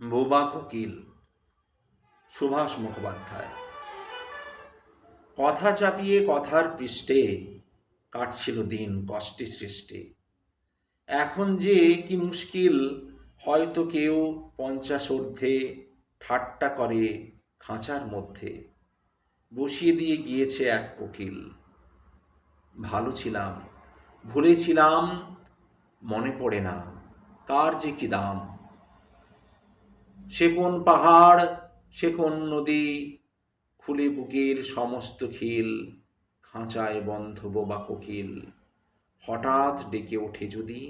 বোবা কোকিল সুভাষ মুখোপাধ্যায়। কথা চাপিয়ে কথার পৃষ্ঠে কাটছিল দিন কষ্টে সৃষ্টি। এখন যে কি মুশকিল, হয়তো কেউ পঞ্চাশ ঊর্ধ্বে ঠাট্টা করে খাঁচার মধ্যে। বসিয়ে দিয়ে গিয়েছে এক কোকিল ভালো ছিলাম ভুলেছিলাম মনে পড়ে না, কার যে কি দাম। সে কোন পাহাড় সে কোন নদী, খুলে বুকের সমস্ত খিল, খাঁচায় বন্ধ বোবা কোকিল। হঠাৎ ডেকে ওঠে যদি